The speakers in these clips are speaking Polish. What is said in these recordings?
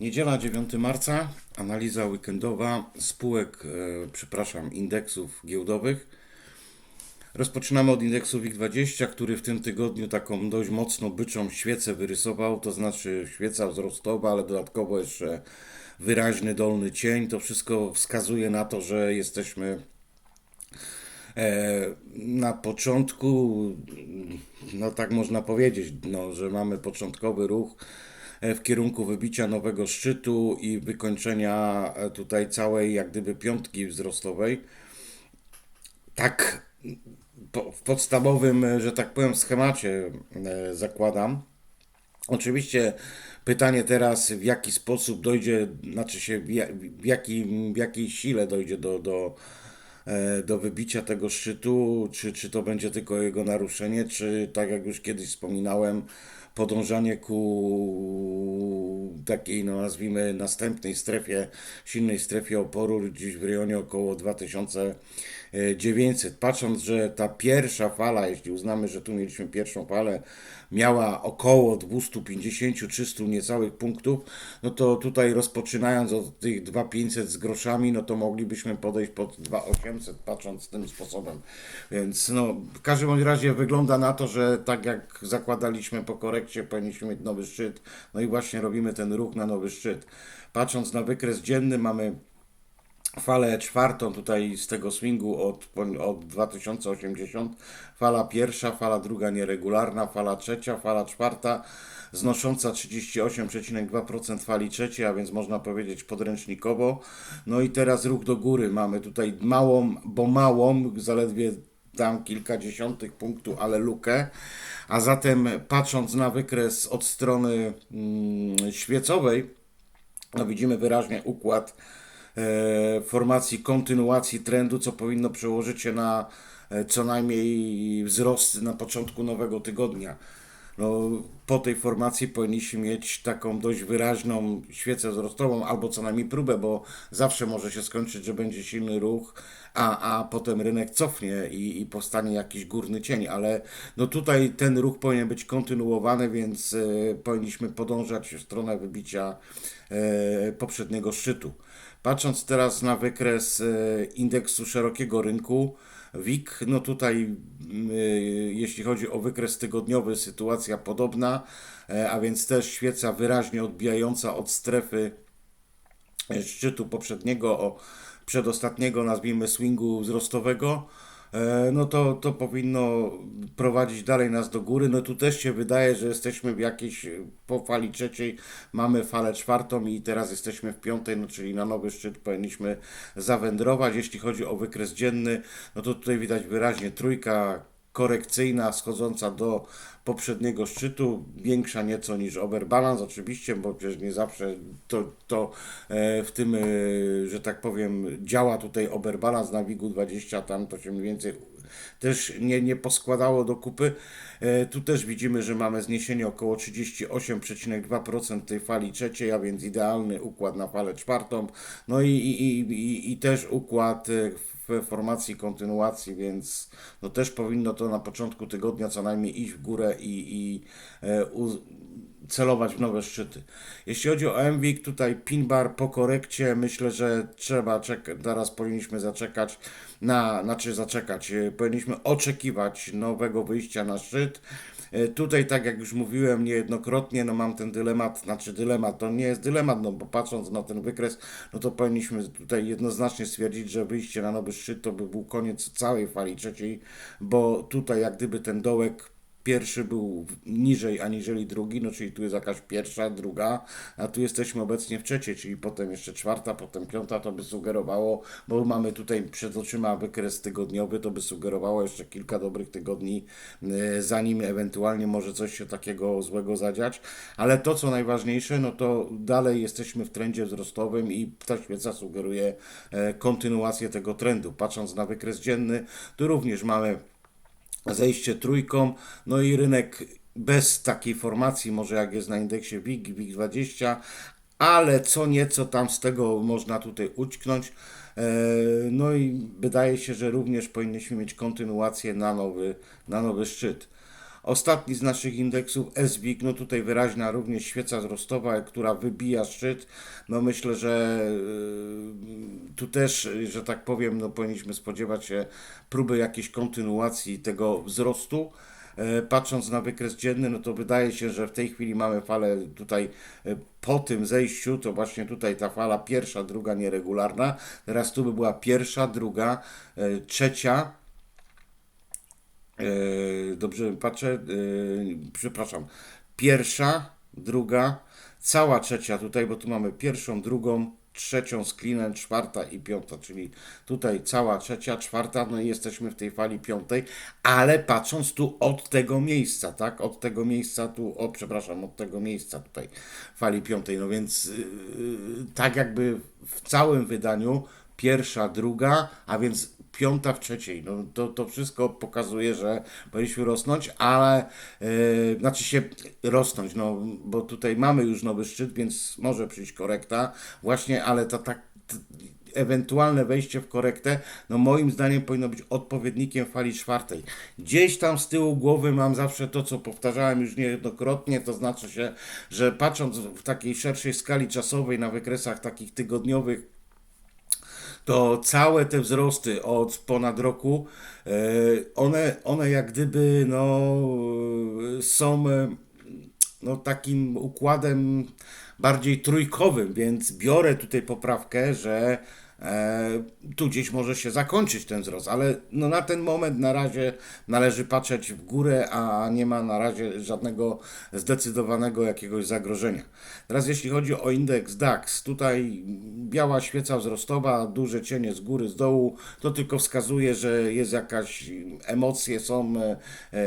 Niedziela 9 marca, analiza weekendowa spółek, e, przepraszam, indeksów giełdowych. Rozpoczynamy od indeksu WIG20, który w tym tygodniu taką dość mocno byczą świecę wyrysował, to znaczy świeca wzrostowa, ale dodatkowo jeszcze wyraźny dolny cień. To wszystko wskazuje na to, że jesteśmy e, na początku, no tak można powiedzieć, no, że mamy początkowy ruch w kierunku wybicia nowego szczytu i wykończenia e, tutaj całej jak gdyby piątki wzrostowej. Tak w podstawowym, e, że tak powiem, schemacie e, zakładam. Oczywiście pytanie teraz, w jaki sposób dojdzie, znaczy się, w, ja- w, jaki, w jakiej sile dojdzie do, do, e, do wybicia tego szczytu, czy, czy to będzie tylko jego naruszenie, czy tak jak już kiedyś wspominałem, podążanie ku takiej, no nazwijmy, następnej strefie, silnej strefie oporu, gdzieś w rejonie około 2900. Patrząc, że ta pierwsza fala, jeśli uznamy, że tu mieliśmy pierwszą falę, miała około 250-300 niecałych punktów, no to tutaj rozpoczynając od tych 2500 z groszami, no to moglibyśmy podejść pod 2800, patrząc tym sposobem. Więc no, w każdym razie wygląda na to, że tak jak zakładaliśmy po korekcie, powinniśmy mieć nowy szczyt, no i właśnie robimy ten ruch na nowy szczyt. Patrząc na wykres dzienny, mamy falę czwartą tutaj z tego swingu od, od 2080. Fala pierwsza, fala druga nieregularna, fala trzecia, fala czwarta znosząca 38,2% fali trzeciej, a więc można powiedzieć podręcznikowo. No i teraz ruch do góry. Mamy tutaj małą, bo małą, zaledwie tam kilkadziesiątych punktu, ale lukę. A zatem patrząc na wykres od strony mm, świecowej, no widzimy wyraźnie układ formacji kontynuacji trendu, co powinno przełożyć się na e, co najmniej wzrost na początku nowego tygodnia. No, po tej formacji powinniśmy mieć taką dość wyraźną świecę wzrostową, albo co najmniej próbę, bo zawsze może się skończyć, że będzie silny ruch, a, a potem rynek cofnie i, i powstanie jakiś górny cień, ale no tutaj ten ruch powinien być kontynuowany, więc e, powinniśmy podążać w stronę wybicia e, poprzedniego szczytu. Patrząc teraz na wykres e, indeksu szerokiego rynku, WIG, no tutaj y, jeśli chodzi o wykres tygodniowy, sytuacja podobna, e, a więc też świeca wyraźnie odbijająca od strefy e, szczytu poprzedniego, przedostatniego, nazwijmy swingu wzrostowego, e, no to, to powinno prowadzić dalej nas do góry. No tu też się wydaje, że jesteśmy w jakiejś, po fali trzeciej mamy falę czwartą i teraz jesteśmy w piątej, no czyli na nowy szczyt powinniśmy zawędrować. Jeśli chodzi o wykres dzienny, no to tutaj widać wyraźnie trójka korekcyjna schodząca do poprzedniego szczytu, większa nieco niż overbalance oczywiście, bo przecież nie zawsze to, to e, w tym, e, że tak powiem, działa tutaj overbalance na WIG-u 20, tam to się mniej więcej też nie, nie poskładało do kupy. E, Tu też widzimy, że mamy zniesienie około 38,2% tej fali trzeciej, a więc idealny układ na falę czwartą. No i, i, i, i, też układ e, w formacji kontynuacji, więc no też powinno to na początku tygodnia co najmniej iść w górę i, i e, celować w nowe szczyty. Jeśli chodzi o MWIG, tutaj pin bar po korekcie, myślę, że trzeba czekać, teraz powinniśmy zaczekać na, znaczy zaczekać, e, powinniśmy oczekiwać nowego wyjścia na szczyt. E, Tutaj, tak jak już mówiłem niejednokrotnie, no mam ten dylemat, znaczy dylemat, to nie jest dylemat, no bo patrząc na ten wykres, no to powinniśmy tutaj jednoznacznie stwierdzić, że wyjście na nowy szczyt to by był koniec całej fali trzeciej, bo tutaj jak gdyby ten dołek pierwszy był niżej aniżeli drugi, no czyli tu jest jakaś pierwsza, druga, a tu jesteśmy obecnie w trzeciej, czyli potem jeszcze czwarta, potem piąta, to by sugerowało, bo mamy tutaj przed oczyma wykres tygodniowy, to by sugerowało jeszcze kilka dobrych tygodni, e, zanim ewentualnie może coś się takiego złego zadziać, ale to co najważniejsze, no to dalej jesteśmy w trendzie wzrostowym i ta świeca sugeruje e, kontynuację tego trendu. Patrząc na wykres dzienny, tu również mamy zejście trójką, no i rynek bez takiej formacji, może jak jest na indeksie WIG, WIG20, ale co nieco tam z tego można tutaj ućknąć. E, No i wydaje się, że również powinniśmy mieć kontynuację na nowy, na nowy szczyt. Ostatni z naszych indeksów SWIG, no tutaj wyraźna również świeca wzrostowa, która wybija szczyt. No myślę, że yy, tu też, że tak powiem, no powinniśmy spodziewać się próby jakiejś kontynuacji tego wzrostu. E, Patrząc na wykres dzienny, no to wydaje się, że w tej chwili mamy falę tutaj e, po tym zejściu, to właśnie tutaj ta fala pierwsza, druga nieregularna. Teraz tu by była pierwsza, druga, e, trzecia. E, Dobrze patrzę, e, przepraszam. Pierwsza, druga, cała trzecia tutaj, bo tu mamy pierwszą, drugą, trzecią z klinem, czwarta i piąta, czyli tutaj cała trzecia, czwarta, no i jesteśmy w tej fali piątej, ale patrząc tu od tego miejsca, tak, od tego miejsca tu, o przepraszam, od tego miejsca tutaj fali piątej, no więc yy, tak jakby w całym wydaniu pierwsza, druga, a więc piąta w trzeciej. No, to, to wszystko pokazuje, że powinniśmy rosnąć, ale yy, znaczy się rosnąć, no, bo tutaj mamy już nowy szczyt, więc może przyjść korekta, właśnie, ale to tak. t- Ewentualne wejście w korektę, no moim zdaniem powinno być odpowiednikiem fali czwartej. Gdzieś tam z tyłu głowy mam zawsze to, co powtarzałem już niejednokrotnie, to znaczy się, że patrząc w takiej szerszej skali czasowej, na wykresach takich tygodniowych, to całe te wzrosty od ponad roku, e, one, one jak gdyby no, są e, no, takim układem bardziej trójkowym, więc biorę tutaj poprawkę, że e, tu gdzieś może się zakończyć ten wzrost, ale no, na ten moment na razie należy patrzeć w górę, a nie ma na razie żadnego zdecydowanego jakiegoś zagrożenia. Teraz jeśli chodzi o indeks DAX, tutaj biała świeca wzrostowa, duże cienie z góry, z dołu, to tylko wskazuje, że jest jakaś emocje są, e, e,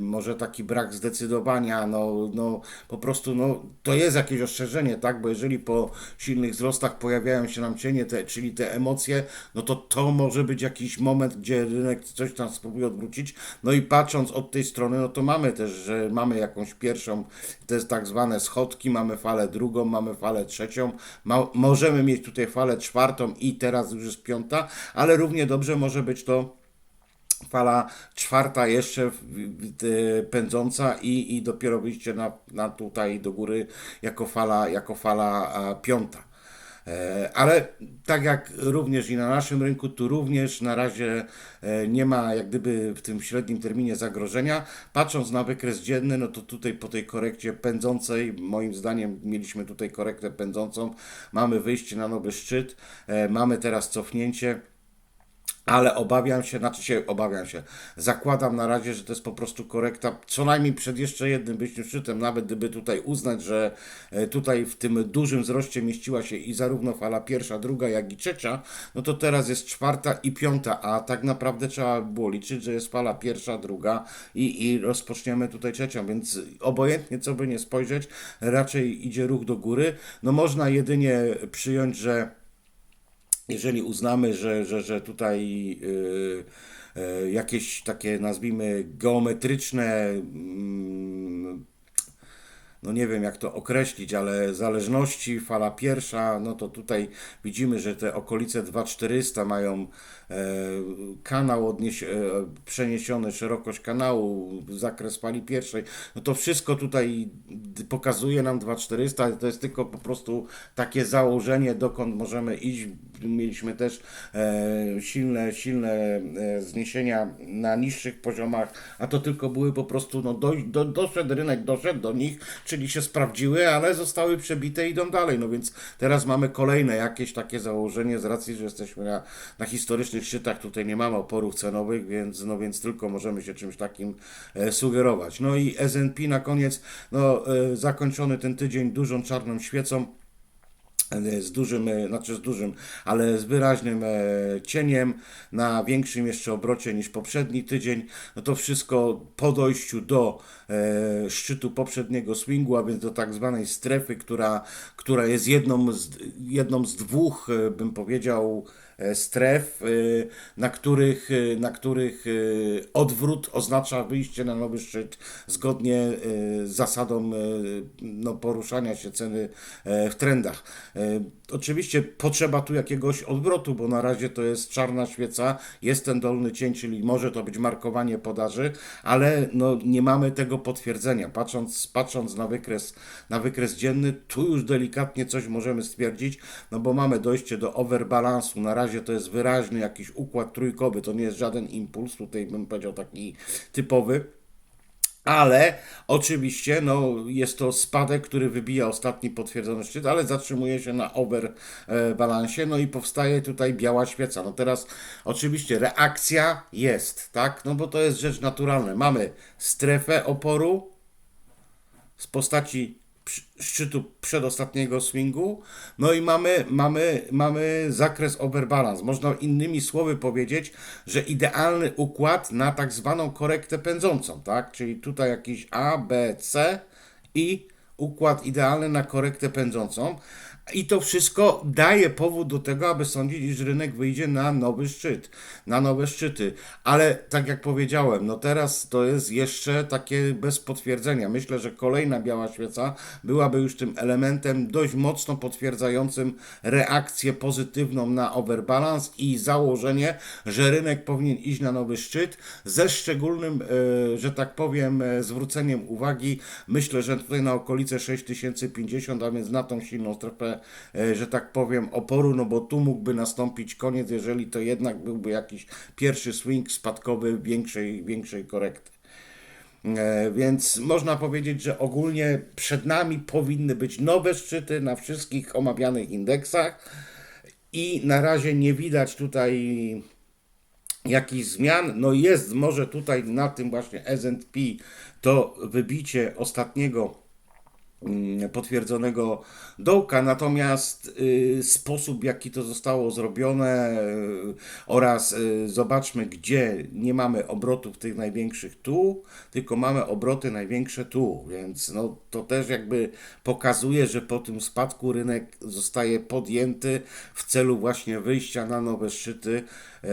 może taki brak zdecydowania, no, no po prostu no, to jest jakieś ostrzeżenie, tak, bo jeżeli po silnych wzrostach pojawiają się nam cienie, te, czyli te emocje, no to to może być jakiś moment, gdzie rynek coś tam spróbuje odwrócić, no i patrząc od tej strony, no to mamy też, że mamy jakąś pierwszą, jest tak zwane schodki, mamy falę drugą, mamy falę trzecią, ma, możemy mieć tutaj falę czwartą i teraz już jest piąta, ale równie dobrze może być to fala czwarta jeszcze pędząca i, i dopiero wyjście na, na tutaj do góry jako fala, jako fala piąta. E, Ale tak jak również i na naszym rynku, tu również na razie e, nie ma jak gdyby w tym średnim terminie zagrożenia. Patrząc na wykres dzienny, no to tutaj po tej korekcie pędzącej, moim zdaniem mieliśmy tutaj korektę pędzącą, mamy wyjście na nowy szczyt, e, mamy teraz cofnięcie. Ale obawiam się, znaczy się obawiam się, zakładam na razie, że to jest po prostu korekta, co najmniej przed jeszcze jednym wyjściem szczytem, nawet gdyby tutaj uznać, że e, tutaj w tym dużym wzroście mieściła się i zarówno fala pierwsza, druga, jak i trzecia, no to teraz jest czwarta i piąta, a tak naprawdę trzeba by było liczyć, że jest fala pierwsza, druga i, i rozpoczniemy tutaj trzecią, więc obojętnie co by nie spojrzeć, raczej idzie ruch do góry. No można jedynie przyjąć, że jeżeli uznamy, że, że, że tutaj y, y, jakieś takie, nazwijmy, geometryczne, mm, no nie wiem jak to określić, ale zależności, fala pierwsza, no to tutaj widzimy, że te okolice 2400 mają e, kanał odnieś, e, przeniesiony, szerokość kanału, zakres fali pierwszej, no to wszystko tutaj pokazuje nam 2400, ale to jest tylko po prostu takie założenie, dokąd możemy iść. Mieliśmy też e, silne, silne zniesienia na niższych poziomach, a to tylko były po prostu, no do, do, doszedł rynek, doszedł do nich, czyli się sprawdziły, ale zostały przebite i idą dalej. No więc teraz mamy kolejne jakieś takie założenie z racji, że jesteśmy na, na historycznych szczytach, tutaj nie mamy oporów cenowych, więc, no więc tylko możemy się czymś takim e, sugerować. No i S&P na koniec, no e, zakończony ten tydzień dużą czarną świecą z dużym, e, znaczy z dużym, ale z wyraźnym e, cieniem na większym jeszcze obrocie niż poprzedni tydzień. No to wszystko po dojściu do e, szczytu poprzedniego swingu, a więc do tak zwanej strefy, która, która jest jedną z, jedną z dwóch, e, bym powiedział, e, stref, e, na których, e, na których e, odwrót oznacza wyjście na nowy szczyt zgodnie e, z zasadą e, no, poruszania się ceny e, w trendach. E, Oczywiście potrzeba tu jakiegoś odwrotu, bo na razie to jest czarna świeca, jest ten dolny cień, czyli może to być markowanie podaży, ale no, nie mamy tego potwierdzenia. Patrząc, patrząc na, wykres, na wykres dzienny, tu już delikatnie coś możemy stwierdzić, no bo mamy dojście do overbalansu. Na razie to jest wyraźny jakiś układ trójkowy, to nie jest żaden impuls, tutaj bym powiedział taki typowy. Ale oczywiście no, jest to spadek, który wybija ostatni potwierdzony szczyt, ale zatrzymuje się na overbalansie, no i powstaje tutaj biała świeca. No teraz oczywiście reakcja jest, tak? No bo to jest rzecz naturalna. Mamy strefę oporu z postaci szczytu przedostatniego swingu, no i mamy, mamy, mamy zakres overbalance. Można innymi słowy powiedzieć, że idealny układ na tak zwaną korektę pędzącą, tak? Czyli tutaj jakiś A, B, C i układ idealny na korektę pędzącą. I to wszystko daje powód do tego, aby sądzić, iż rynek wyjdzie na nowy szczyt, na nowe szczyty. Ale tak jak powiedziałem, no teraz to jest jeszcze takie bez potwierdzenia. Myślę, że kolejna biała świeca byłaby już tym elementem dość mocno potwierdzającym reakcję pozytywną na overbalance i założenie, że rynek powinien iść na nowy szczyt ze szczególnym, e, że tak powiem, e, zwróceniem uwagi. Myślę, że tutaj na okolice 6050, a więc na tą silną strefę, że tak powiem, oporu, no bo tu mógłby nastąpić koniec, jeżeli to jednak byłby jakiś pierwszy swing spadkowy większej, większej korekty. E, Więc można powiedzieć, że ogólnie przed nami powinny być nowe szczyty na wszystkich omawianych indeksach i na razie nie widać tutaj jakichś zmian. No jest może tutaj na tym właśnie S&P to wybicie ostatniego potwierdzonego dołka, natomiast y, sposób, jaki to zostało zrobione y, oraz y, zobaczmy, gdzie nie mamy obrotów tych największych tu, tylko mamy obroty największe tu, więc no, to też jakby pokazuje, że po tym spadku rynek zostaje podjęty w celu właśnie wyjścia na nowe szczyty e,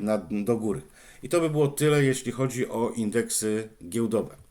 na, do góry. I to by było tyle, jeśli chodzi o indeksy giełdowe.